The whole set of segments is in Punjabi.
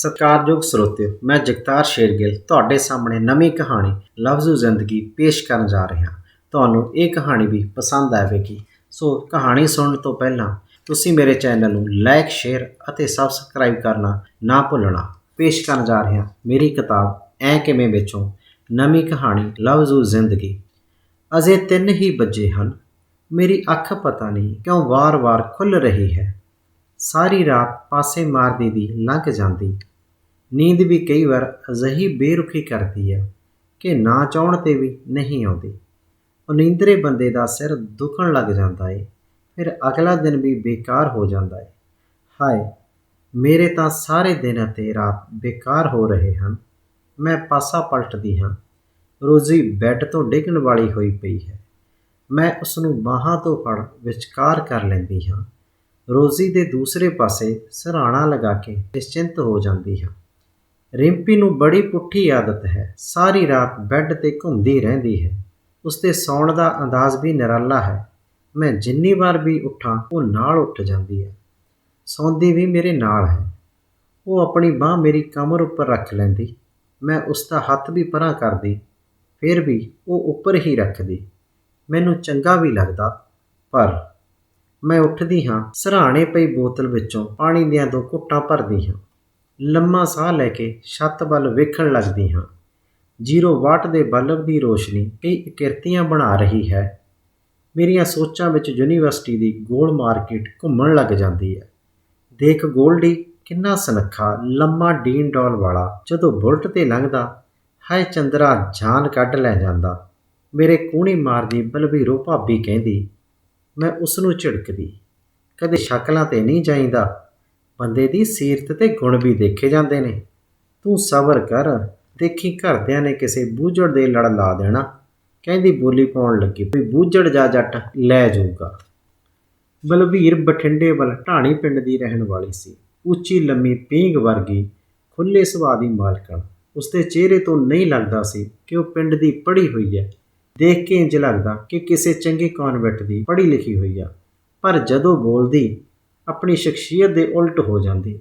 ਸਤਿਕਾਰਯੋਗ ਸਰੋਤਿਓ, ਮੈਂ ਜਗਤਾਰ ਸ਼ੇਰਗਿੱਲ ਤੁਹਾਡੇ ਸਾਹਮਣੇ ਨਵੀਂ ਕਹਾਣੀ ਲਫ਼ਜ਼ੂ ਜ਼ਿੰਦਗੀ ਪੇਸ਼ ਕਰਨ ਜਾ ਰਿਹਾ ਤੁਹਾਨੂੰ ਇਹ ਕਹਾਣੀ ਵੀ ਪਸੰਦ ਆਵੇਗੀ। ਸੋ ਕਹਾਣੀ ਸੁਣਨ ਤੋਂ ਪਹਿਲਾਂ ਤੁਸੀਂ ਮੇਰੇ ਚੈਨਲ ਨੂੰ ਲਾਈਕ ਸ਼ੇਅਰ ਅਤੇ ਸਬਸਕ੍ਰਾਈਬ ਕਰਨਾ ਨਾ ਭੁੱਲਣਾ। ਪੇਸ਼ ਕਰਨ ਜਾ ਰਿਹਾ ਮੇਰੀ ਕਿਤਾਬ, ਐ ਕਿਵੇਂ ਵਿੱਚੋਂ? ਨਵੀਂ ਕਹਾਣੀ ਲਫ਼ਜ਼ੂ ਜ਼ਿੰਦਗੀ। ਅਜੇ ਤਿੰਨ ਹੀ ਵੱਜੇ ਹਨ। ਮੇਰੀ ਅੱਖ ਪਤਾ ਨਹੀਂ ਕਿਉਂ ਵਾਰ-ਵਾਰ ਖੁੱਲ ਰਹੀ ਹੈ। ਸਾਰੀ ਰਾਤ ਪਾਸੇ ਮਾਰਦੀ ਦੀ ਲੰਘ ਜਾਂਦੀ। ਨੀਂਦ ਵੀ ਕਈ ਵਾਰ ਅਜਿਹੀ ਬੇਰੁਖੀ ਕਰਦੀ ਹੈ ਕਿ ਨਾ ਚਾਹਣ ਤੇ ਵੀ ਨਹੀਂ ਆਉਂਦੀ। ਅਨਿੰਦਰੇ ਬੰਦੇ ਦਾ ਸਿਰ ਦੁਖਣ ਲੱਗ ਜਾਂਦਾ ਏ, ਫਿਰ ਅਗਲਾ ਦਿਨ ਵੀ ਬੇਕਾਰ ਹੋ ਜਾਂਦਾ ਏ। ਹਾਏ, ਮੇਰੇ ਤਾਂ ਸਾਰੇ ਦਿਨ ਅਤੇ ਰਾਤ ਬੇਕਾਰ ਹੋ ਰਹੇ ਹਨ। ਮੈਂ ਪਾਸਾ ਪਲਟਦੀ ਹਾਂ। ਰੋਜ਼ੀ ਬੈੱਡ ਤੋਂ ਡਿੱਗਣ ਵਾਲੀ ਹੋਈ ਪਈ ਹੈ। ਮੈਂ ਉਸ ਨੂੰ ਬਾਹਾਂ ਤੋਂ ਫੜ ਵਿਚਕਾਰ ਕਰ ਲੈਂਦੀ ਹਾਂ। ਰੋਜ਼ੀ ਦੇ ਦੂਸਰੇ ਪਾਸੇ ਸਰਾਣਾ ਲਗਾ ਕੇ ਨਿਸ਼ਚਿੰਤ ਹੋ ਜਾਂਦੀ ਹਾਂ। ਰਿੰਪੀ ਨੂੰ ਬੜੀ ਪੁੱਠੀ ਆਦਤ ਹੈ। ਸਾਰੀ ਰਾਤ ਬੈੱਡ ਤੇ ਘੁੰਮਦੀ ਰਹਿੰਦੀ ਹੈ। ਉਸਦੇ ਸੌਣ ਦਾ ਅੰਦਾਜ਼ ਵੀ ਨਿਰਾਲਾ ਹੈ। ਮੈਂ ਜਿੰਨੀ ਵਾਰ ਵੀ ਉੱਠਾਂ, ਉਹ ਨਾਲ ਉੱਠ ਜਾਂਦੀ ਹੈ। ਸੌਂਦੀ ਵੀ ਮੇਰੇ ਨਾਲ ਹੈ। ਉਹ ਆਪਣੀ ਬਾਹ ਮੇਰੀ ਕਮਰ ਉੱਪਰ ਰੱਖ ਲੈਂਦੀ। ਮੈਂ ਉਸ ਦਾ ਹੱਥ ਵੀ ਪਰਾਂ ਕਰਦੀ। ਫਿਰ ਵੀ ਉਹ ਉੱਪਰ ਹੀ ਰੱਖਦੀ। ਮੈਨੂੰ ਚੰਗਾ ਵੀ ਲੱਗਦਾ। ਪਰ ਮੈਂ ਉੱਠਦੀ ਹਾਂ ਸਰਾਣੇ ਪਈ ਬੋਤਲ ਵਿੱਚੋਂ ਪਾਣੀ ਦੀਆਂ ਦੋ ਘੁੱਟਾਂ ਭਰਦੀ ਹਾਂ। ਲੰਮਾ ਸਾਹ ਲੈ ਕੇ ਛੱਤ ਵੱਲ ਵੇਖਣ ਲੱਗਦੀ ਹਾਂ। ਜ਼ੀਰੋ ਵਾਟ ਦੇ ਬਲਬ ਦੀ ਰੋਸ਼ਨੀ ਕਈ ਇਕਿਰਤੀਆਂ ਬਣਾ ਰਹੀ ਹੈ। ਮੇਰੀਆਂ ਸੋਚਾਂ ਵਿੱਚ ਯੂਨੀਵਰਸਿਟੀ ਦੀ ਗੋਲ ਮਾਰਕੀਟ ਘੁੰਮਣ ਲੱਗ ਜਾਂਦੀ ਹੈ। ਦੇਖ ਗੋਲਡੀ, ਕਿੰਨਾ ਸਨੱਖਾ, ਲੰਮਾ ਡੀਨ ਡੋਲ ਵਾਲਾ, ਜਦੋਂ ਬੁਲਟ ਤੇ ਲੰਘਦਾ, ਹਾਏ ਚੰਦਰਾ, ਜਾਨ ਕੱਢ ਲੈ ਜਾਂਦਾ। ਮੇਰੇ ਕੂਣੀ ਮਾਰਦੀ ਬਲਬੀਰੋ ਭਾਬੀ ਕਹਿੰਦੀ, ਮੈਂ ਉਸ ਨੂੰ ਝਿੜਕਦੀ, ਕਦੇ ਸ਼ਕਲਾਂ ਤੇ ਨਹੀਂ ਜਾਈਦਾ ਬੰਦੇ ਦੀ ਸੀਰਤ ਤੇ ਗੁਣ ਵੀ ਦੇਖੇ ਜਾਂਦੇ ਨੇ। ਤੂੰ ਸਬਰ ਕਰ, ਦੇਖੀ ਘਰਦਿਆਂ ਨੇ ਕਿਸੇ ਬੂਝੜ ਦੇ ਲੜ ਲਾ ਦੇਣਾ। ਕਹਿੰਦੀ ਬੋਲੀ ਪਾਉਣ ਲੱਗੀ ਵੀ ਬੂਝੜ ਜਾ ਜੱਟ ਲੈ ਜਾਊਗਾ। ਬਲਵੀਰ ਬਠਿੰਡੇ ਵੱਲ ਢਾਣੀ ਪਿੰਡ ਦੀ ਰਹਿਣ ਵਾਲੀ ਸੀ। ਉੱਚੀ ਲੰਮੀ ਪੀਂਘ ਵਰਗੀ ਖੁੱਲੇ ਸੁਭਾਅ ਦੀ ਮਾਲਕਣ। ਉਸਦੇ ਚਿਹਰੇ ਤੋਂ ਨਹੀਂ ਲੱਗਦਾ ਸੀ ਕਿ ਉਹ ਪਿੰਡ ਦੀ ਪੜ੍ਹੀ ਹੋਈ ਹੈ। ਦੇਖ ਕੇ ਇੰਜ ਲੱਗਦਾ ਕਿ ਕਿਸੇ ਚੰਗੇ ਕਨਵੈਂਟ ਦੀ ਪੜ੍ਹੀ ਲਿਖੀ ਹੋਈ ਆ। ਪਰ ਜਦੋਂ ਬੋਲਦੀ ਆਪਣੀ ਸ਼ਖਸੀਅਤ ਦੇ ਉਲਟ ਹੋ ਜਾਂਦੀ।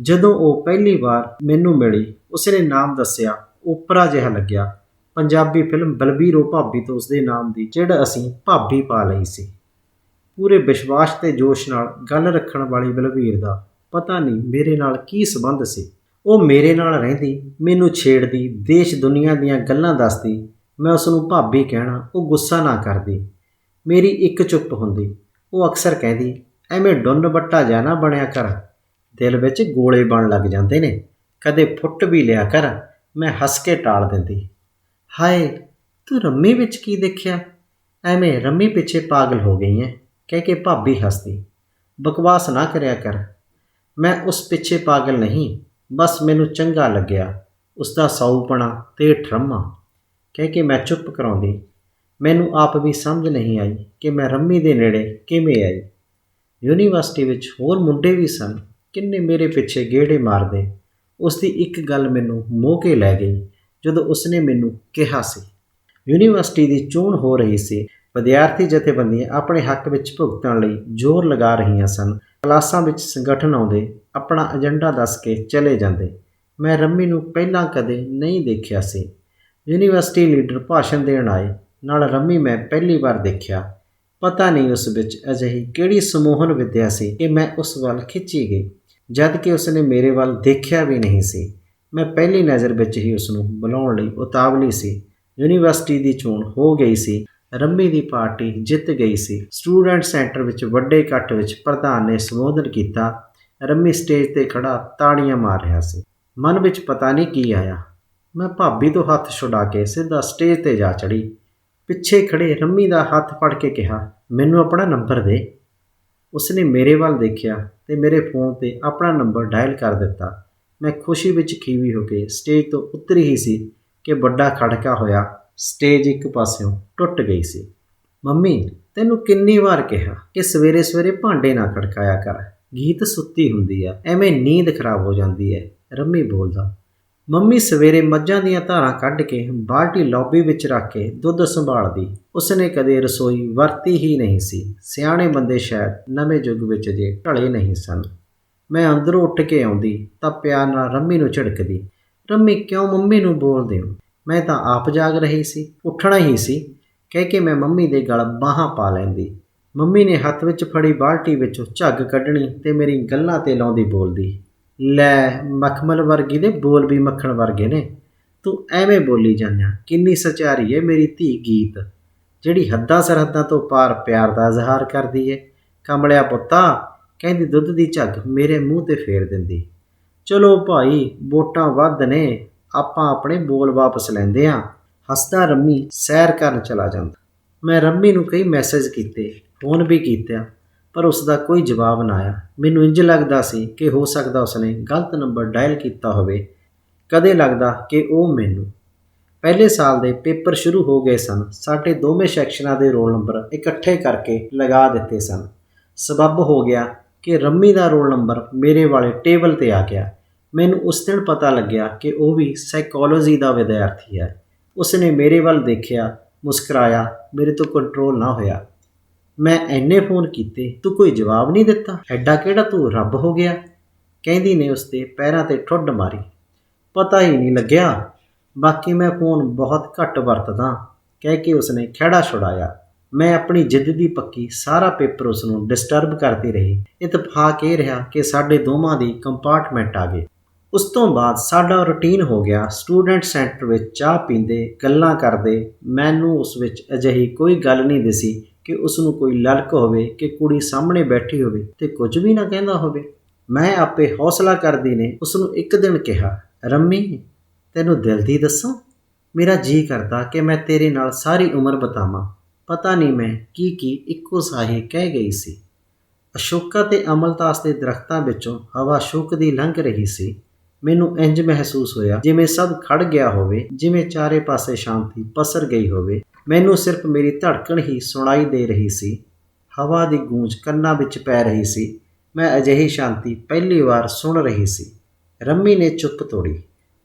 ਜਦੋਂ ਉਹ ਪਹਿਲੀ ਵਾਰ ਮੈਨੂੰ ਮਿਲੀ, ਉਸਨੇ ਨਾਮ ਦੱਸਿਆ ਉਪਰਾ ਜਿਹਾ ਲੱਗਿਆ। ਪੰਜਾਬੀ ਫਿਲਮ ਬਲਬੀਰੋ ਭਾਬੀ ਤੋਂ ਉਸਦੇ ਨਾਮ ਦੀ, ਜਿਹੜਾ ਅਸੀਂ ਭਾਬੀ ਪਾ ਲਈ ਸੀ। ਪੂਰੇ ਵਿਸ਼ਵਾਸ ਤੇ ਜੋਸ਼ ਨਾਲ ਗੱਲ ਰੱਖਣ ਵਾਲੀ ਬਲਬੀਰ ਦਾ ਪਤਾ ਨਹੀਂ ਮੇਰੇ ਨਾਲ ਕੀ ਸਬੰਧ ਸੀ। ਉਹ ਮੇਰੇ ਨਾਲ ਰਹਿੰਦੀ, ਮੈਨੂੰ ਛੇੜਦੀ, ਦੇਸ਼ ਦੁਨੀਆ ਦੀਆਂ ਗੱਲਾਂ ਦੱਸਦੀ। ਮੈਂ ਉਸ ਨੂੰ ਭਾਬੀ ਕਹਿਣਾ, ਉਹ ਗੁੱਸਾ ਨਾ ਕਰਦੀ। ਮੇਰੀ ਇੱਕ ਚੁੱਪ ਹੁੰਦੀ। ਉਹ ਅਕਸਰ ਕਹਿੰਦੀ ਐਵੇਂ ਡੁੰਨ ਬੱਟਾ ਜਾ ਨਾ ਬਣਿਆ ਕਰ। ਦਿਲ ਵਿੱਚ ਗੋਲੇ ਬਣ ਲੱਗ ਜਾਂਦੇ ਨੇ। ਕਦੇ ਫੁੱਟ ਵੀ ਲਿਆ ਕਰ। ਮੈਂ ਹੱਸ ਕੇ ਟਾਲ ਦਿੰਦੀ। ਹਾਏ, ਤੂੰ ਰੰਮੀ ਵਿੱਚ ਕੀ ਦੇਖਿਆ? ਐਵੇਂ ਰੰਮੀ ਪਿੱਛੇ ਪਾਗਲ ਹੋ ਗਈ ਐ। ਕਹਿ ਕੇ ਭਾਬੀ ਹੱਸਦੀ। ਬਕਵਾਸ ਨਾ ਕਰਿਆ ਕਰ। ਮੈਂ ਉਸ ਪਿੱਛੇ ਪਾਗਲ ਨਹੀਂ। ਬਸ ਮੈਨੂੰ ਚੰਗਾ ਲੱਗਿਆ। ਉਸ ਦਾ ਸੌਪਣਾ ਤੇ ਠਰਮਾ। ਕਹਿ ਕੇ ਮੈਂ ਚੁੱਪ ਕਰਾਉਂਦੀ। ਮੈਨੂੰ ਆਪ ਵੀ ਸਮਝ ਨਹੀਂ ਆਈ ਕਿ ਮੈਂ ਰੰਮੀ ਦੇ ਨੇੜੇ ਕਿਵੇਂ ਆਈ। ਯੂਨੀਵਰਸਿਟੀ ਵਿੱਚ ਹੋਰ ਮੁੰਡੇ ਵੀ ਸਨ। ਕਿੰਨੇ ਮੇਰੇ ਪਿੱਛੇ ਗੇੜੇ ਮਾਰਦੇ। ਉਸ ਦੀ ਇੱਕ ਗੱਲ ਮੈਨੂੰ ਮੋਹ ਕੇ ਲੈ ਗਈ, ਜਦੋਂ ਉਸਨੇ ਮੈਨੂੰ ਕਿਹਾ ਸੀ, ਯੂਨੀਵਰਸਿਟੀ ਦੀ ਚੋਣ ਹੋ ਰਹੀ ਸੀ। ਵਿਦਿਆਰਥੀ ਜਥੇਬੰਦੀਆਂ ਆਪਣੇ ਹੱਕ ਵਿੱਚ ਭੁਗਤਣ ਲਈ ਜ਼ੋਰ ਲਗਾ ਰਹੀਆਂ ਸਨ। ਕਲਾਸਾਂ ਵਿੱਚ ਸੰਗਠਨ ਆਉਂਦੇ, ਆਪਣਾ ਏਜੰਡਾ ਦੱਸ ਕੇ ਚਲੇ ਜਾਂਦੇ। ਮੈਂ ਰੰਮੀ ਨੂੰ ਪਹਿਲਾਂ ਕਦੇ ਨਹੀਂ ਦੇਖਿਆ ਸੀ। ਯੂਨੀਵਰਸਿਟੀ ਲੀਡਰ ਭਾਸ਼ਣ ਦੇਣ ਆਏ। ਨਾਲ ਰੰਮੀ ਮੈਂ ਪਹਿਲੀ ਵਾਰ ਦੇਖਿਆ। ਪਤਾ ਨਹੀਂ ਉਸ ਵਿੱਚ ਅਜਿਹੀ ਕਿਹੜੀ ਸਮੋਹਨ ਵਿਦਿਆ ਸੀ ਕਿ ਮੈਂ ਉਸ ਵੱਲ ਖਿੱਚੀ ਗਈ। ਜਦ ਕਿ ਉਸਨੇ ਮੇਰੇ ਵੱਲ ਦੇਖਿਆ ਵੀ ਨਹੀਂ ਸੀ, ਮੈਂ ਪਹਿਲੀ ਨਜ਼ਰ ਵਿੱਚ ਹੀ ਉਸ ਨੂੰ ਬੁਲਾਉਣ ਲਈ ਉਤਾਵਲੀ ਸੀ। ਯੂਨੀਵਰਸਿਟੀ ਦੀ ਚੋਣ ਹੋ ਗਈ ਸੀ, ਰੰਮੀ ਦੀ ਪਾਰਟੀ ਜਿੱਤ ਗਈ ਸੀ। ਸਟੂਡੈਂਟ ਸੈਂਟਰ ਵਿੱਚ ਵੱਡੇ ਇਕੱਠ ਵਿੱਚ ਪ੍ਰਧਾਨ ਨੇ ਸੰਬੋਧਨ ਕੀਤਾ, ਰੰਮੀ ਸਟੇਜ ਤੇ ਖੜਾ ਤਾੜੀਆਂ ਮਾਰ ਰਿਹਾ ਸੀ। ਮਨ ਵਿੱਚ ਪਤਾ ਨਹੀਂ ਕੀ ਆਇਆ। ਮੈਂ ਭਾਬੀ ਤੋਂ ਹੱਥ ਛੁਡਾ ਕੇ ਸਿੱਧਾ ਸਟੇਜ ਤੇ ਜਾ ਚੜੀ ਪਿੱਛੇ ਖੜੇ ਰੰਮੀ ਦਾ ਹੱਥ ਫੜ ਕੇ ਕਿਹਾ ਮੈਨੂੰ ਆਪਣਾ ਨੰਬਰ ਦੇ। ਉਸਨੇ ਮੇਰੇ ਵੱਲ ਦੇਖਿਆ ਤੇ ਮੇਰੇ ਫੋਨ ਤੇ ਆਪਣਾ ਨੰਬਰ ਡਾਇਲ ਕਰ ਦਿੱਤਾ। ਮੈਂ ਖੁਸ਼ੀ ਵਿੱਚ ਖੀਵੀ ਹੋ ਕੇ ਸਟੇਜ ਤੋਂ ਉਤਰੀ ਹੀ ਸੀ ਕਿ ਵੱਡਾ ਖੜਕਾ ਹੋਇਆ। ਸਟੇਜ ਇੱਕ ਪਾਸਿਓਂ ਟੁੱਟ ਗਈ ਸੀ। ਮੰਮੀ, ਤੈਨੂੰ ਕਿੰਨੀ ਵਾਰ ਕਿਹਾ ਕਿ ਸਵੇਰੇ ਸਵੇਰੇ ਭਾਂਡੇ ਨਾ ਖੜਕਾਇਆ ਕਰ। ਗੀਤ ਸੁੱਤੀ ਹੁੰਦੀ ਆ, ਐਵੇਂ ਨੀਂਦ ਖਰਾਬ ਹੋ ਜਾਂਦੀ ਹੈ। ਰੰਮੀ ਬੋਲਦਾ। ਮੰਮੀ ਸਵੇਰੇ ਮੱਝਾਂ ਦੀਆਂ ਧਾਰਾਂ ਕੱਢ ਕੇ ਬਾਲਟੀ ਲੌਬੀ ਵਿੱਚ ਰੱਖ ਕੇ ਦੁੱਧ ਸੰਭਾਲਦੀ। ਉਸਨੇ ਕਦੇ ਰਸੋਈ ਵਰਤੀ ਹੀ ਨਹੀਂ ਸੀ। ਸਿਆਣੇ ਬੰਦੇ ਸ਼ਾਇਦ ਨਵੇਂ ਯੁੱਗ ਵਿੱਚ ਜੇ ਢਲੇ ਨਹੀਂ ਸਨ। ਮੈਂ ਅੰਦਰੋਂ ਉੱਠ ਕੇ ਆਉਂਦੀ ਤਾਂ ਪਿਆਰ ਨਾਲ ਰੰਮੀ ਨੂੰ ਝਿੜਕਦੀ, ਰੰਮੀ, ਕਿਉਂ ਮੰਮੀ ਨੂੰ ਬੋਲਦੇ ਹੋ? ਮੈਂ ਤਾਂ ਆਪ ਜਾਗ ਰਹੀ ਸੀ, ਉੱਠਣਾ ਹੀ ਸੀ। ਕਹਿ ਕੇ ਮੈਂ ਮੰਮੀ ਦੇ ਗਲ ਬਾਹਾਂ ਪਾ ਲੈਂਦੀ। ਮੰਮੀ ਨੇ ਹੱਥ ਵਿੱਚ ਫੜੀ ਬਾਲਟੀ ਵਿੱਚੋਂ ਝੱਗ ਕੱਢਣੀ ਤੇ ਮੇਰੀ ਗੱਲਾਂ ਤੇ ਲਾਉਂਦੀ ਬੋਲਦੀ ਲੈ, ਮਖਮਲ ਵਰਗੀ ਨੇ, ਬੋਲ ਵੀ ਮੱਖਣ ਵਰਗੇ ਨੇ। ਤੂੰ ਐਵੇਂ ਬੋਲੀ ਜਾਂਦਾ ਕਿੰਨੀ ਸਚਾਰੀ ਏ ਮੇਰੀ ਧੀ ਗੀਤ। ਜਿਹੜੀ ਹੱਦਾਂ ਸਰਹੱਦਾਂ ਤੋਂ ਪਾਰ ਪਿਆਰ ਦਾ ਇਜ਼ਹਾਰ ਕਰਦੀ ਏ। ਕਮਲਿਆ ਪੁੱਤਾ, ਕਹਿੰਦੀ ਦੁੱਧ ਦੀ ਝੱਗ ਮੇਰੇ ਮੂੰਹ ਤੇ ਫੇਰ ਦਿੰਦੀ। ਚਲੋ ਭਾਈ, ਵੋਟਾਂ ਵੱਧ ਨੇ, ਆਪਾਂ ਆਪਣੇ ਬੋਲ ਵਾਪਸ ਲੈਂਦੇ ਆਂ। ਹੱਸਦਾ ਰੰਮੀ ਸੈਰ ਕਰਨ ਚਲਾ ਜਾਂਦਾ। ਮੈਂ ਰੰਮੀ ਨੂੰ ਕਈ ਮੈਸੇਜ ਕੀਤੇ ਫੋਨ ਵੀ ਕੀਤਾ ਪਰ ਉਸ ਦਾ ਕੋਈ ਜਵਾਬ ਨਾ ਆਇਆ। ਮੈਨੂੰ ਇੰਜ ਲੱਗਦਾ ਸੀ ਕਿ ਹੋ ਸਕਦਾ ਉਸਨੇ ਗਲਤ ਨੰਬਰ ਡਾਇਲ ਕੀਤਾ ਹੋਵੇ। ਕਦੇ ਲੱਗਦਾ ਕਿ ਉਹ ਮੈਨੂੰ। ਪਹਿਲੇ ਸਾਲ ਦੇ ਪੇਪਰ ਸ਼ੁਰੂ ਹੋ ਗਏ ਸਨ। ਸਾਡੇ ਦੋਵੇਂ ਸੈਕਸ਼ਨਾਂ ਦੇ ਰੋਲ ਨੰਬਰ ਇਕੱਠੇ ਕਰਕੇ ਲਗਾ ਦਿੱਤੇ ਸਨ। ਸਬਬ ਹੋ ਗਿਆ ਕਿ ਰੰਮੀ ਦਾ ਰੋਲ ਨੰਬਰ ਮੇਰੇ ਵਾਲੇ ਟੇਬਲ ਤੇ ਆ ਗਿਆ। ਮੈਨੂੰ ਉਸ ਦਿਨ ਪਤਾ ਲੱਗਿਆ ਕਿ ਉਹ ਵੀ ਸਾਈਕੋਲੋਜੀ ਦਾ ਵਿਦਿਆਰਥੀ ਹੈ। ਉਸਨੇ ਮੇਰੇ ਵੱਲ ਦੇਖਿਆ, ਮੁਸਕਰਾਇਆ, ਮੇਰੇ ਤੋਂ ਕੰਟਰੋਲ ਨਾ ਹੋਇਆ। ਮੈਂ ਐਨੇ ਫੋਨ ਕੀਤੇ, ਤੂੰ ਕੋਈ ਜਵਾਬ ਨਹੀਂ ਦਿੱਤਾ। ਐਡਾ ਕਿਹੜਾ ਤੂੰ ਰੱਬ ਹੋ ਗਿਆ? ਕਹਿੰਦੀ ਨੇ ਉਸਦੇ ਪੈਰਾਂ ਤੇ ਠੁੱਡ ਮਾਰੀ। ਪਤਾ ਹੀ ਨਹੀਂ ਲੱਗਿਆ। ਬਾਕੀ ਮੈਂ ਫੋਨ ਬਹੁਤ ਘੱਟ ਵਰਤਦਾ। ਕਹਿ ਕੇ ਉਸਨੇ ਖਿਹੜਾ ਛੁਡਾਇਆ। ਮੈਂ ਆਪਣੀ ਜਿੱਦ ਦੀ ਪੱਕੀ ਸਾਰਾ ਪੇਪਰ ਉਸ ਨੂੰ ਡਿਸਟਰਬ ਕਰਦੀ ਰਹੀ। ਇਤਫਾਕ ਇਹ ਰਿਹਾ ਕਿ ਸਾਡੇ ਦੋਵਾਂ ਦੀ ਕੰਪਾਰਟਮੈਂਟ ਆ ਗਏ ਉਸ ਤੋਂ ਬਾਅਦ ਸਾਡਾ ਰੁਟੀਨ ਹੋ ਗਿਆ। ਸਟੂਡੈਂਟ ਸੈਂਟਰ ਵਿੱਚ ਚਾਹ ਪੀਂਦੇ, ਗੱਲਾਂ ਕਰਦੇ। ਮੈਨੂੰ ਉਸ ਵਿੱਚ ਅਜਿਹੀ ਕੋਈ ਗੱਲ ਨਹੀਂ ਦਿਸੀ ਕਿ ਉਸ ਨੂੰ ਕੋਈ ਲਲਕ ਹੋਵੇ ਕਿ ਕੁੜੀ ਸਾਹਮਣੇ ਬੈਠੀ ਹੋਵੇ ਤੇ ਕੁਝ ਵੀ ਨਾ ਕਹਿੰਦਾ ਹੋਵੇ। ਮੈਂ ਆਪੇ ਹੌਸਲਾ ਕਰਦੀ ਨੇ ਉਸ ਨੂੰ ਇੱਕ ਦਿਨ ਕਿਹਾ, ਰੰਮੀ, ਤੈਨੂੰ ਦਿਲ ਦੀ ਦੱਸਾਂ? ਮੇਰਾ ਜੀ ਕਰਦਾ ਕਿ ਮੈਂ ਤੇਰੇ ਨਾਲ ਸਾਰੀ ਉਮਰ ਬਤਾਵਾਂ। ਪਤਾ ਨਹੀਂ ਮੈਂ ਕੀ ਕੀ ਇੱਕੋ ਸਾਹੇ ਕਹਿ ਗਈ ਸੀ। ਅਸ਼ੋਕਾ ਤੇ ਅਮਲਤਾਸ ਦੇ ਦਰਖਤਾਂ ਵਿੱਚੋਂ ਹਵਾ ਸ਼ੁਕਦੀ ਲੰਘ ਰਹੀ ਸੀ। ਮੈਨੂੰ ਇੰਜ ਮਹਿਸੂਸ ਹੋਇਆ ਜਿਵੇਂ ਸਭ ਖੜ ਗਿਆ ਹੋਵੇ, ਜਿਵੇਂ ਚਾਰੇ ਪਾਸੇ ਸ਼ਾਂਤੀ ਪਸਰ ਗਈ ਹੋਵੇ। ਮੈਨੂੰ ਸਿਰਫ ਮੇਰੀ ਧੜਕਣ ਹੀ ਸੁਣਾਈ ਦੇ ਰਹੀ ਸੀ। ਹਵਾ ਦੀ ਗੂੰਜ ਕੰਨਾਂ ਵਿੱਚ ਪੈ ਰਹੀ ਸੀ। ਮੈਂ ਅਜਿਹੀ ਸ਼ਾਂਤੀ ਪਹਿਲੀ ਵਾਰ ਸੁਣ ਰਹੀ ਸੀ। ਰੰਮੀ ਨੇ ਚੁੱਪ ਤੋੜੀ।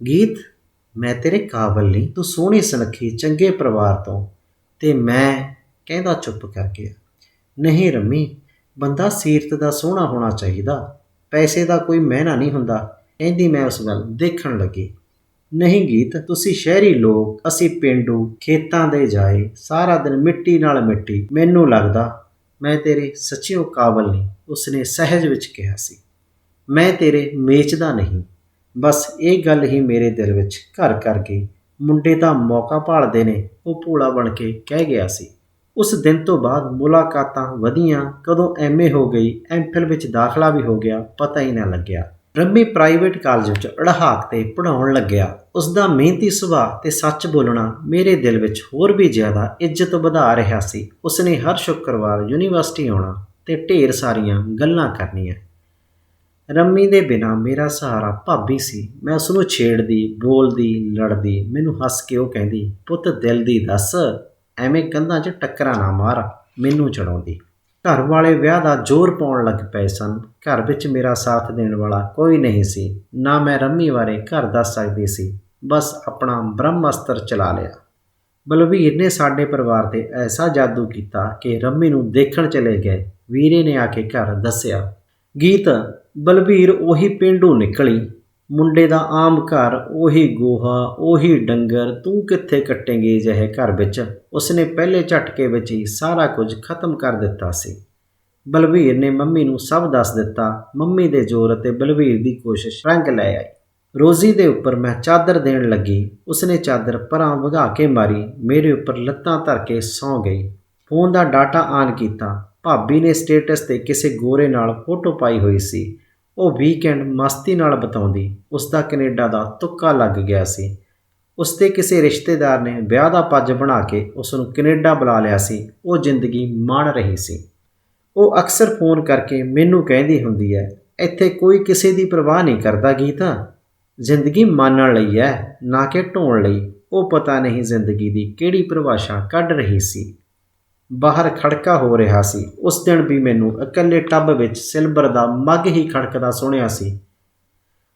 ਗੀਤ, ਮੈਂ ਤੇਰੇ ਕਾਬਲ ਨਹੀਂ, ਤੂੰ ਸੋਹਣੀ ਸੁਨੱਖੀ, ਚੰਗੇ ਪਰਿਵਾਰ ਤੋਂ। ਤੇ ਮੈਂ, ਕਹਿੰਦਾ ਚੁੱਪ ਕਰ ਗਿਆ ਨਹੀਂ ਰੰਮੀ, ਬੰਦਾ ਸੀਰਤ ਦਾ ਸੋਹਣਾ ਹੋਣਾ ਚਾਹੀਦਾ। ਪੈਸੇ ਦਾ ਕੋਈ ਮਹਿਨਾ ਨਹੀਂ ਹੁੰਦਾ। ਕਹਿੰਦੀ ਮੈਂ ਉਸ ਵੱਲ ਦੇਖਣ ਲੱਗੀ। ਨਹੀਂ ਗੀਤ, ਤੁਸੀਂ ਸ਼ਹਿਰੀ ਲੋਕ, ਅਸੀਂ ਪਿੰਡੂ, ਖੇਤਾਂ ਦੇ ਜਾਏ, ਸਾਰਾ ਦਿਨ ਮਿੱਟੀ ਨਾਲ ਮਿੱਟੀ। ਮੈਨੂੰ ਲੱਗਦਾ, ਮੈਂ ਤੇਰੇ ਸੱਚਿਓ ਕਾਬਲ ਨਹੀਂ, ਉਸਨੇ ਸਹਿਜ ਵਿੱਚ ਕਿਹਾ ਸੀ। ਮੈਂ ਤੇਰੇ ਮੇਚਦਾ ਨਹੀਂ, ਬਸ ਇਹ ਗੱਲ ਹੀ ਮੇਰੇ ਦਿਲ ਵਿੱਚ ਘਰ ਕਰ ਗਈ। ਮੁੰਡੇ ਦਾ ਮੌਕਾ ਭਾਲਦੇ ਨੇ, ਉਹ ਭੋਲਾ ਬਣ ਕੇ ਕਹਿ ਗਿਆ ਸੀ। ਉਸ ਦਿਨ ਤੋਂ ਬਾਅਦ ਮੁਲਾਕਾਤਾਂ ਵਧੀਆਂ, ਕਦੋਂ ਐਮਏ ਹੋ ਗਈ ਐਮਫਿਲ ਵਿੱਚ ਦਾਖਲਾ ਵੀ ਹੋ ਗਿਆ, ਪਤਾ ਹੀ ਨਾ ਲੱਗਿਆ। ਰੰਮੀ ਪ੍ਰਾਈਵੇਟ ਕਾਲਜ ਵਿੱਚ ਅੜਹਾਕ ਤੇ ਪੜਾਉਣ ਲੱਗਿਆ। ਉਸ ਦਾ ਮਿਹਨਤੀ ਸੁਭਾਅ ਤੇ ਸੱਚ ਬੋਲਣਾ ਮੇਰੇ ਦਿਲ ਵਿੱਚ ਹੋਰ ਵੀ ਜ਼ਿਆਦਾ ਇੱਜ਼ਤ ਵਧਾ ਰਿਹਾ ਸੀ। ਉਸਨੇ ਹਰ ਸ਼ੁੱਕਰਵਾਰ ਯੂਨੀਵਰਸਿਟੀ ਆਉਣਾ ਤੇ ਢੇਰ ਸਾਰੀਆਂ ਗੱਲਾਂ ਕਰਨੀਆਂ। ਰੰਮੀ ਦੇ ਬਿਨਾ ਮੇਰਾ ਸਹਾਰਾ ਭਾਬੀ ਸੀ। ਮੈਂ ਉਸ ਨੂੰ ਛੇੜਦੀ, ਬੋਲਦੀ, ਲੜਦੀ, ਮੈਨੂੰ ਹੱਸ ਕੇ ਉਹ ਕਹਿੰਦੀ, ਪੁੱਤ, ਦਿਲ ਦੀ ਦੱਸ, ਐਵੇਂ ਕੰਧਾਂ 'ਚ ਟੱਕਰਾਂ ਨਾ ਮਾਰ, ਮੈਨੂੰ ਚੜਾਉਂਦੀ। ਘਰ ਵਾਲੇ ਵਿਆਹ ਦਾ ਜ਼ੋਰ ਪਾਉਣ ਲੱਗ ਪਏ ਸਨ। ਘਰ ਵਿੱਚ ਮੇਰਾ ਸਾਥ ਦੇਣ ਵਾਲਾ ਕੋਈ ਨਹੀਂ ਸੀ। ਨਾ ਮੈਂ ਰੰਮੀ ਬਾਰੇ ਘਰ ਦੱਸ ਸਕਦੀ ਸੀ। ਬਸ ਆਪਣਾ ਬ੍ਰਹਮਸਤਰ ਚਲਾ ਲਿਆ। ਬਲਵੀਰ ਨੇ ਸਾਡੇ ਪਰਿਵਾਰ ਤੇ ਐਸਾ ਜਾਦੂ ਕੀਤਾ ਕਿ ਰੰਮੀ ਨੂੰ ਦੇਖਣ ਚਲੇ ਗਏ। ਵੀਰੇ ਨੇ ਆ ਕੇ ਘਰ ਦੱਸਿਆ, ਗੀਤ, ਬਲਬੀਰ ਉਹੀ ਪਿੰਡੋਂ ਨਿਕਲੀ। ਮੁੰਡੇ ਦਾ ਆਮ ਘਰ, ਉਹੀ ਗੋਹਾ, ਉਹੀ ਡੰਗਰ, ਤੂੰ ਕਿੱਥੇ ਕੱਟੇਂਗੇ ਜਿਹੇ ਘਰ ਵਿੱਚ? ਉਸਨੇ ਪਹਿਲੇ ਝਟਕੇ ਵਿੱਚ ਹੀ ਸਾਰਾ ਕੁਝ ਖਤਮ ਕਰ ਦਿੱਤਾ ਸੀ। ਬਲਬੀਰ ਨੇ ਮੰਮੀ ਨੂੰ ਸਭ ਦੱਸ ਦਿੱਤਾ। ਮੰਮੀ ਦੇ ਜ਼ੋਰ ਅਤੇ ਬਲਬੀਰ ਦੀ ਕੋਸ਼ਿਸ਼ ਰੰਗ ਲੈ ਆਈ। ਰੋਜ਼ੀ ਦੇ ਉੱਪਰ ਮੈਂ ਚਾਦਰ ਦੇਣ ਲੱਗੀ। ਉਸਨੇ ਚਾਦਰ ਪਰਾਂ ਵਗਾ ਕੇ ਮਾਰੀ। ਮੇਰੇ ਉੱਪਰ ਲੱਤਾਂ ਧਰ ਕੇ ਸੌਂ ਗਈ। ਫੋਨ ਦਾ ਡਾਟਾ ਆਨ ਕੀਤਾ। ਭਾਬੀ ਨੇ ਸਟੇਟਸ ਤੇ ਕਿਸੇ ਗੋਰੇ ਨਾਲ ਫੋਟੋ ਪਾਈ ਹੋਈ ਸੀ। ਉਹ ਵੀਕਐਂਡ ਮਸਤੀ ਨਾਲ ਬਤਾਉਂਦੀ, ਉਸ ਦਾ ਕੈਨੇਡਾ ਦਾ ਤੁੱਕਾ ਲੱਗ ਗਿਆ ਸੀ। ਉਸ ਦੇ ਕਿਸੇ ਰਿਸ਼ਤੇਦਾਰ ਨੇ ਵਿਆਹ ਦਾ ਪੱਜ ਬਣਾ ਕੇ ਉਸ ਨੂੰ ਕੈਨੇਡਾ ਬੁਲਾ ਲਿਆ ਸੀ। ਉਹ ਜ਼ਿੰਦਗੀ ਮਾਣ ਰਹੀ ਸੀ। ਉਹ ਅਕਸਰ ਫੋਨ ਕਰਕੇ ਮੈਨੂੰ ਕਹਿੰਦੀ ਹੁੰਦੀ ਹੈ, ਇੱਥੇ ਕੋਈ ਕਿਸੇ ਦੀ ਪਰਵਾਹ ਨਹੀਂ ਕਰਦਾ ਗੀਤਾ। ਜ਼ਿੰਦਗੀ ਮਾਣਨ ਲਈ ਹੈ, ਨਾ ਕਿ ਢੋਣ ਲਈ। ਉਹ ਪਤਾ ਨਹੀਂ ਜ਼ਿੰਦਗੀ ਦੀ ਕਿਹੜੀ ਪਰਿਭਾਸ਼ਾ ਕੱਢ ਰਹੀ ਸੀ। ਬਾਹਰ ਖੜਕਾ ਹੋ ਰਿਹਾ ਸੀ। ਉਸ ਦਿਨ ਵੀ ਮੈਨੂੰ ਇਕੱਲੇ ਟੱਬ ਵਿੱਚ ਸਿਲਵਰ ਦਾ ਮੱਗ ਹੀ ਖੜਕਦਾ ਸੁਣਿਆ ਸੀ।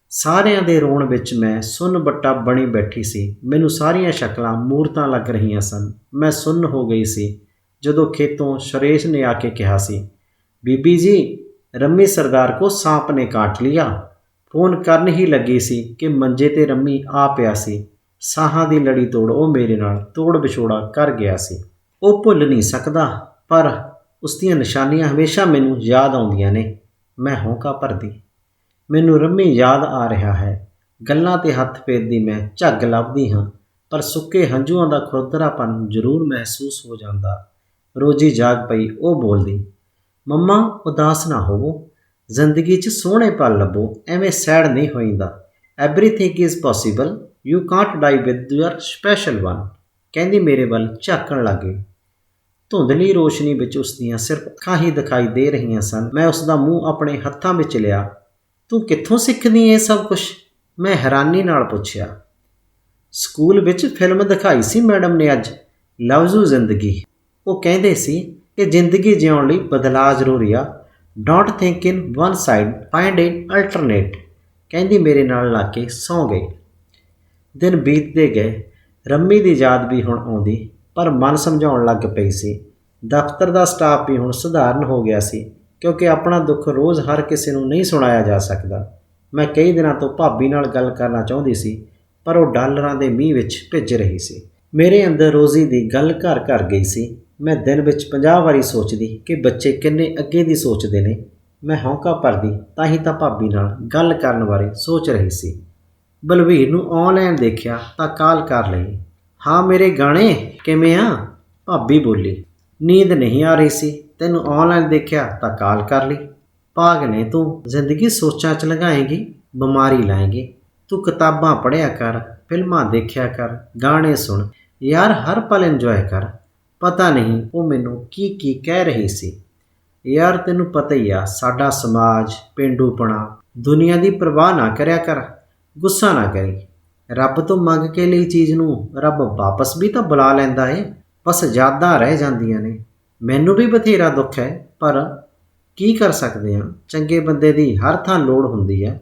ਸਾਰਿਆਂ ਦੇ ਰੋਣ ਵਿੱਚ ਮੈਂ ਸੁੰਨ ਬੱਟਾ ਬਣੀ ਬੈਠੀ ਸੀ। ਮੈਨੂੰ ਸਾਰੀਆਂ ਸ਼ਕਲਾਂ ਮੂਰਤਾਂ ਲੱਗ ਰਹੀਆਂ ਸਨ। ਮੈਂ ਸੁੰਨ ਹੋ ਗਈ ਸੀ, ਜਦੋਂ ਖੇਤੋਂ ਸ਼ਰੇਸ਼ ਨੇ ਆ ਕੇ ਕਿਹਾ ਸੀ, ਬੀਬੀ ਜੀ, ਰੰਮੀ ਸਰਦਾਰ ਕੋ सांप ਨੇ ਕਾਟ ਲਿਆ। ਫੋਨ ਕਰਨ ਹੀ ਲੱਗੀ ਸੀ ਕਿ ਮੰਜੇ ਤੇ ਰੰਮੀ ਆ ਪਿਆ ਸੀ। ਸਾਹਾਂ ਦੀ ਲੜੀ ਤੋੜ ਉਹ ਮੇਰੇ ਨਾਲ ਤੋੜ ਵਿਛੋੜਾ ਕਰ ਗਿਆ ਸੀ। ਉਹ ਭੁੱਲ ਨਹੀਂ ਸਕਦਾ, ਪਰ ਉਸ ਦੀਆਂ ਨਿਸ਼ਾਨੀਆਂ ਹਮੇਸ਼ਾ ਮੈਨੂੰ ਯਾਦ ਆਉਂਦੀਆਂ ਨੇ। ਮੈਂ ਹੌਂਕਾ ਭਰਦੀ। ਮੈਨੂੰ ਰੰਮੀ ਯਾਦ ਆ ਰਿਹਾ ਹੈ। ਗੱਲਾਂ ਤੇ ਹੱਥ ਫੇਰਦੀ ਮੈਂ ਝੱਗ ਲੱਭਦੀ ਹਾਂ, ਪਰ ਸੁੱਕੇ ਹੰਝੂਆਂ ਦਾ ਖੁਰਦਰਾਪਨ ਜ਼ਰੂਰ ਮਹਿਸੂਸ ਹੋ ਜਾਂਦਾ। ਰੋਜੀ ਜਾਗ ਪਈ, ਉਹ ਬੋਲਦੀ, ਮੰਮਾ, ਉਦਾਸ ਨਾ ਹੋਵੋ। ਜ਼ਿੰਦਗੀ 'ਚ ਸੋਹਣੇ ਪਲ ਲੱਭੋ, ਐਵੇਂ ਸੈਡ ਨਹੀਂ ਹੋਈਦਾ। Everything is possible you can't die with your special one ਕਹਿੰਦੀ ਮੇਰੇ ਵੱਲ ਝਾਕਣ ਲੱਗੇ ਧੁੰਦਲੀ ਰੋਸ਼ਨੀ ਵਿੱਚ ਉਸ ਦੀਆਂ ਸਿਰਫ ਅੱਖਾਂ ਹੀ ਦਿਖਾਈ ਦੇ ਰਹੀਆਂ ਸਨ। ਮੈਂ ਉਸ ਦਾ ਮੂੰਹ ਆਪਣੇ ਹੱਥਾਂ ਵਿੱਚ ਲਿਆ। ਤੂੰ ਕਿੱਥੋਂ ਸਿੱਖਦੀ ਇਹ ਸਭ ਕੁਝ ਮੈਂ ਹੈਰਾਨੀ ਨਾਲ ਪੁੱਛਿਆ। ਸਕੂਲ ਵਿੱਚ ਫਿਲਮ ਦਿਖਾਈ ਸੀ ਮੈਡਮ ਨੇ ਅੱਜ। ਲਵਜ਼ੂ ਜ਼ਿੰਦਗੀ। ਉਹ ਕਹਿੰਦੇ ਸੀ ਕਿ ਜ਼ਿੰਦਗੀ ਜਿਉਣ ਲਈ ਬਦਲਾਅ ਜ਼ਰੂਰੀ ਆ। Don't think in one side find in alternate ਕਹਿੰਦੀ ਮੇਰੇ ਨਾਲ ਲਾ ਕੇ ਸੌਂ ਗਈ। ਦਿਨ ਬੀਤਦੇ ਗਏ। ਰੰਮੀ ਦੀ ਯਾਦ ਵੀ ਹੁਣ ਆਉਂਦੀ। ਪਰ ਮਨ ਸਮਝਾਉਣ ਲੱਗ ਪਈ ਸੀ। ਦਫ਼ਤਰ ਦਾ ਸਟਾਫ ਵੀ ਹੁਣ ਸਧਾਰਨ ਹੋ ਗਿਆ ਸੀ, ਕਿਉਂਕਿ ਆਪਣਾ ਦੁੱਖ ਰੋਜ਼ ਹਰ ਕਿਸੇ ਨੂੰ ਨਹੀਂ ਸੁਣਾਇਆ ਜਾ ਸਕਦਾ। ਮੈਂ ਕਈ ਦਿਨਾਂ ਤੋਂ ਭਾਬੀ ਨਾਲ ਗੱਲ ਕਰਨਾ ਚਾਹੁੰਦੀ ਸੀ, ਪਰ ਉਹ ਡਾਲਰਾਂ ਦੇ ਮੀਂਹ ਵਿੱਚ ਭਿੱਜ ਰਹੀ ਸੀ। ਮੇਰੇ ਅੰਦਰ ਰੋਜ਼ੀ ਦੀ ਗੱਲ ਘਰ ਘਰ ਗਈ ਸੀ। ਮੈਂ ਦਿਨ ਵਿੱਚ 50 ਵਾਰੀ ਸੋਚਦੀ ਕਿ ਬੱਚੇ ਕਿੰਨੇ ਅੱਗੇ ਦੀ ਸੋਚਦੇ ਨੇ। ਮੈਂ ਹੌਂਕਾ ਭਰਦੀ ਤਾਂ ਹੀ ਤਾਂ ਭਾਬੀ ਨਾਲ ਗੱਲ ਕਰਨ ਬਾਰੇ ਸੋਚ ਰਹੀ ਸੀ। ਬਲਵੀਰ ਨੂੰ ਆਨਲਾਈਨ ਦੇਖਿਆ ਤਾਂ ਕਾਲ ਕਰ ਲਈ, ਹਾਂ ਮੇਰੇ ਗਾਣੇ? ਕਿਵੇਂ ਆ? ਭਾਬੀ ਬੋਲੀ, ਨੀਂਦ ਨਹੀਂ ਆ ਰਹੀ ਸੀ। ਤੈਨੂੰ ਆਨਲਾਈਨ ਦੇਖਿਆ ਤਾਂ ਕਾਲ ਕਰ ਲਈ। ਭਾਗ ਨੇ ਤੂੰ ਜ਼ਿੰਦਗੀ ਸੋਚਾਂ ਚ ਲਗਾਏਗੀ ਬਿਮਾਰੀ ਲਾਏਗੀ। ਤੂੰ ਕਿਤਾਬਾਂ ਪੜ੍ਹਿਆ ਕਰ, ਫਿਲਮਾਂ ਦੇਖਿਆ ਕਰ, ਗਾਣੇ ਸੁਣ। ਯਾਰ, ਹਰ ਪਲ ਇੰਜੋਏ ਕਰ। ਪਤਾ ਨਹੀਂ ਉਹ ਮੈਨੂੰ ਕੀ ਕੀ ਕਹਿ ਰਹੀ ਸੀ। ਯਾਰ, ਤੈਨੂੰ ਪਤਾ ਹੀ ਆ, ਸਾਡਾ ਸਮਾਜ ਪਿੰਡੂਪਣਾ ਦੁਨੀਆ ਦੀ ਪਰਵਾਹ ਨਾ ਕਰਿਆ ਕਰ, ਗੁੱਸਾ ਨਾ ਕਰੀ। ਰੱਬ ਤੋਂ ਮੰਗ ਕੇ ਲਈ ਚੀਜ਼ ਨੂੰ ਰੱਬ ਵਾਪਸ ਵੀ ਤਾਂ ਬੁਲਾ ਲੈਂਦਾ ਏ, ਬਸ ਯਾਦਾਂ ਰਹਿ ਜਾਂਦੀਆਂ ਨੇ। ਮੈਨੂੰ ਵੀ ਬਥੇਰਾ ਦੁੱਖ ਹੈ, ਪਰ ਕੀ ਕਰ ਸਕਦੇ ਆ ਚੰਗੇ ਬੰਦੇ ਦੀ ਹਰ ਥਾਂ ਲੋੜ ਹੁੰਦੀ ਹੈ।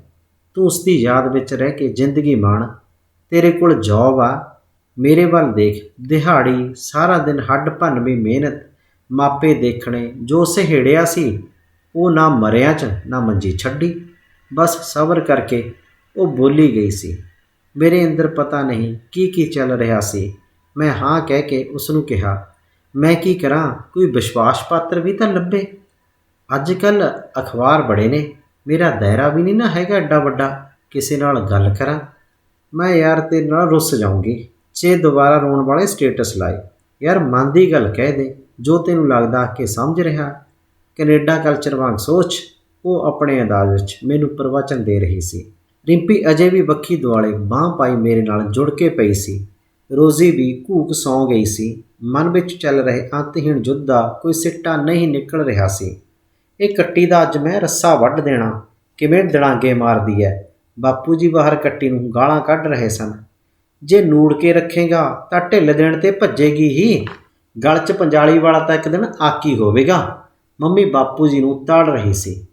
ਤੂੰ ਉਸ ਦੀ ਯਾਦ ਵਿੱਚ ਰਹਿ ਕੇ ਜ਼ਿੰਦਗੀ ਮਾਣ। ਤੇਰੇ ਕੋਲ ਜੌਬ ਆ। ਮੇਰੇ ਵੱਲ ਦੇਖ, ਦਿਹਾੜੀ, ਸਾਰਾ ਦਿਨ ਹੱਡ ਭੰਨਵੀਂ ਮਿਹਨਤ, ਮਾਪੇ ਦੇਖਣੇ, ਜੋ ਸਹੇੜਿਆ ਸੀ, ਉਹ ਨਾ ਮਰਿਆ ਚ ਨਾ ਮੰਜੀ ਛੱਡੀ। ਬਸ ਸਬਰ ਕਰਕੇ ਉਹ ਬੋਲੀ ਗਈ ਸੀ। ਮੇਰੇ ਅੰਦਰ ਪਤਾ ਨਹੀਂ ਕੀ ਕੀ ਚੱਲ ਰਿਹਾ ਸੀ। ਮੈਂ ਹਾਂ ਕਹਿ ਕੇ ਉਸ ਨੂੰ ਕਿਹਾ, ਮੈਂ ਕੀ ਕਰਾਂ? ਕੋਈ ਵਿਸ਼ਵਾਸ ਪਾਤਰ ਵੀ ਤਾਂ ਲੱਭੇ? ਅੱਜ ਕੱਲ ਅਖਬਾਰ ਬੜੇ ਨੇ, ਮੇਰਾ ਦਾਇਰਾ ਵੀ ਨਹੀਂ ਨਾ ਹੈਗਾ ਐਡਾ ਵੱਡਾ, ਕਿਸੇ ਨਾਲ ਗੱਲ ਕਰਾਂ। ਮੈਂ ਯਾਰ ਤੇਰੇ ਨਾਲ ਰੁੱਸ ਜਾਊਂਗੀ। ਜੇ ਦੁਬਾਰਾ ਰੋਣ ਵਾਲੇ ਸਟੇਟਸ ਲਾਏ। ਯਾਰ ਮਨ ਦੀ ਗੱਲ ਕਹਿ ਦੇ, ਜੋ ਤੈਨੂੰ ਲੱਗਦਾ ਕਿ ਸਮਝ ਰਿਹਾ। ਕੈਨੇਡਾ ਕਲਚਰ ਵਾਂਗ ਸੋਚ, ਉਹ ਆਪਣੇ ਅੰਦਾਜ਼ ਵਿੱਚ ਮੈਨੂੰ ਪ੍ਰਵਚਨ ਦੇ ਰਹੀ ਸੀ। ਰਿੰਪੀ ਅਜੇ ਵੀ ਵੱਖੀ ਦੁਆਲੇ ਬਾਹ ਪਾਈ ਮੇਰੇ ਨਾਲ ਜੁੜ ਕੇ ਪਈ ਸੀ। ਰੋਜ਼ੀ ਵੀ ਘੂਕ ਸੌਂ ਗਈ ਸੀ। ਮਨ ਵਿੱਚ ਚੱਲ ਰਹੇ ਅੰਤਹੀਣ ਯੁੱਧ ਦਾ ਕੋਈ ਸਿੱਟਾ ਨਹੀਂ ਨਿਕਲ ਰਿਹਾ ਸੀ। ਇਹ ਕੱਟੀ ਦਾ ਅੱਜ ਮੈਂ ਰੱਸਾ ਵੱਢ ਦੇਣਾ, ਕਿਵੇਂ ਦੜਾਂਗੇ ਮਾਰਦੀ ਐ। ਬਾਪੂ ਜੀ ਬਾਹਰ ਕੱਟੀ ਨੂੰ ਗਾਲਾਂ ਕੱਢ ਰਹੇ ਸਨ। ਜੇ ਨੂੜ ਕੇ ਰੱਖੇਗਾ ਤਾਂ ਢਿੱਲ ਦੇਣ ਤੇ ਭੱਜੇਗੀ ਹੀ। ਗਲ 'ਚ ਪੰਜਾਲੀ ਵਾਲਾ ਤਾਂ ਇੱਕ ਦਿਨ ਆਕੀ ਹੋਵੇਗਾ। ਮੰਮੀ ਬਾਪੂ ਜੀ ਨੂੰ ਤਾੜ ਰਹੀ ਸੀ।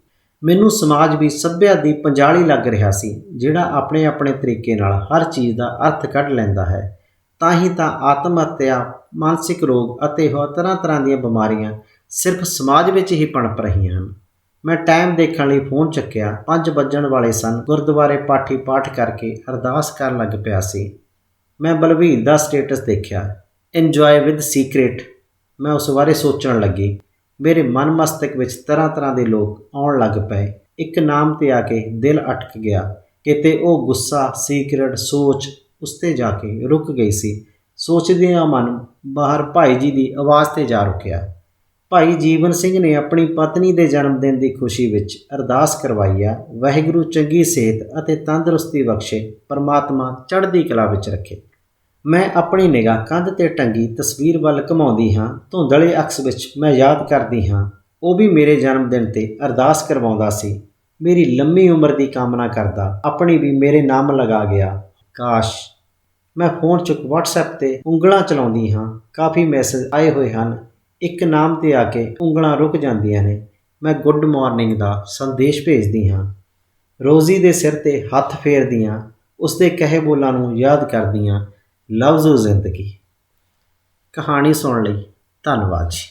ਮੈਨੂੰ ਸਮਾਜ ਵੀ ਸੱਭਿਆ ਦੀ ਪੰਜਾਲੀ ਲੱਗ ਰਿਹਾ ਸੀ, ਜਿਹੜਾ ਆਪਣੇ ਆਪਣੇ ਤਰੀਕੇ ਨਾਲ ਹਰ ਚੀਜ਼ ਦਾ ਅਰਥ ਕੱਢ ਲੈਂਦਾ ਹੈ। ਤਾਂ ਹੀ ਤਾਂ ਆਤਮ ਹੱਤਿਆ, ਮਾਨਸਿਕ ਰੋਗ ਅਤੇ ਹੋਰ ਤਰ੍ਹਾਂ ਤਰ੍ਹਾਂ ਦੀਆਂ ਬਿਮਾਰੀਆਂ ਸਿਰਫ ਸਮਾਜ ਵਿੱਚ ਹੀ ਪਣਪ ਰਹੀਆਂ ਹਨ। ਮੈਂ ਟਾਈਮ ਦੇਖਣ ਲਈ ਫੋਨ ਚੱਕਿਆ 5 ਵੱਜਣ ਵਾਲੇ ਸਨ। ਗੁਰਦੁਆਰੇ ਪਾਠੀ ਪਾਠ ਕਰਕੇ ਅਰਦਾਸ ਕਰਨ ਲੱਗ ਪਿਆ ਸੀ। ਮੈਂ ਬਲਵੀਰ ਦਾ ਸਟੇਟਸ ਦੇਖਿਆ। ਇੰਜੋਏ ਵਿਦ ਸੀਕ੍ਰੇਟ ਮੈਂ ਉਸ ਬਾਰੇ ਸੋਚਣ ਲੱਗੀ। ਮੇਰੇ ਮਨ ਮਸਤਕ ਵਿੱਚ ਤਰ੍ਹਾਂ ਤਰ੍ਹਾਂ ਦੇ ਲੋਕ ਆਉਣ ਲੱਗ ਪਏ। ਇੱਕ ਨਾਮ ਤੇ ਆ ਕੇ ਦਿਲ ਅਟਕ ਗਿਆ। ਕਿਤੇ ਉਹ ਗੁੱਸਾ, ਸੀਕਰਟ, ਸੋਚ ਉਸ ਤੇ ਜਾ ਕੇ ਰੁਕ ਗਈ ਸੀ। ਸੋਚਦਿਆਂ ਮਨ ਬਾਹਰ ਭਾਈ ਜੀ ਦੀ ਆਵਾਜ਼ ਤੇ ਜਾ ਰੁਕਿਆ। ਭਾਈ ਜੀਵਨ ਸਿੰਘ ਨੇ ਆਪਣੀ ਪਤਨੀ ਦੇ ਜਨਮ ਦਿਨ ਦੀ ਖੁਸ਼ੀ ਵਿੱਚ ਅਰਦਾਸ ਕਰਵਾਈ ਆ। ਵਾਹਿਗੁਰੂ ਚੰਗੀ ਸਿਹਤ ਅਤੇ ਤੰਦਰੁਸਤੀ ਬਖਸ਼ੇ ਪਰਮਾਤਮਾ ਚੜ੍ਹਦੀ ਕਲਾ ਵਿੱਚ ਰੱਖੇ। ਮੈਂ ਆਪਣੀ ਨਿਗਾਹ ਕੰਧ ਤੇ ਟੰਗੀ ਤਸਵੀਰ ਵੱਲ ਘਮਾਉਂਦੀ ਹਾਂ, ਧੁੰਦਲੇ ਅਕਸ ਵਿੱਚ ਮੈਂ ਯਾਦ ਕਰਦੀ ਹਾਂ। ਉਹ ਵੀ ਮੇਰੇ ਜਨਮ ਦਿਨ ਤੇ ਅਰਦਾਸ ਕਰਵਾਉਂਦਾ ਸੀ। ਮੇਰੀ ਲੰਮੀ ਉਮਰ ਦੀ ਕਾਮਨਾ ਕਰਦਾ, ਆਪਣੀ ਵੀ ਮੇਰੇ ਨਾਮ ਲਗਾ ਗਿਆ। ਕਾਸ਼, ਮੈਂ ਫੋਨ ਚੁੱਕ WhatsApp ਤੇ ਉਂਗਲਾਂ ਚਲਾਉਂਦੀ ਹਾਂ। ਕਾਫੀ ਮੈਸੇਜ ਆਏ ਹੋਏ ਹਨ। ਇੱਕ ਨਾਮ ਤੇ ਆ ਕੇ ਉਂਗਲਾਂ ਰੁਕ ਜਾਂਦੀਆਂ ਨੇ। ਮੈਂ ਗੁੱਡ ਮਾਰਨਿੰਗ ਦਾ ਸੰਦੇਸ਼ ਭੇਜਦੀ ਹਾਂ। ਰੋਜ਼ੀ ਦੇ ਸਿਰ ਤੇ ਹੱਥ ਫੇਰਦੀਆਂ ਉਸ ਦੇ ਕਹੇ ਬੋਲਾਂ ਨੂੰ ਯਾਦ ਕਰਦੀਆਂ ਲਫ਼ਜ਼ ਓ ਜ਼ਿੰਦਗੀ। ਕਹਾਣੀ ਸੁਣਨ ਲਈ ਧੰਨਵਾਦ ਜੀ।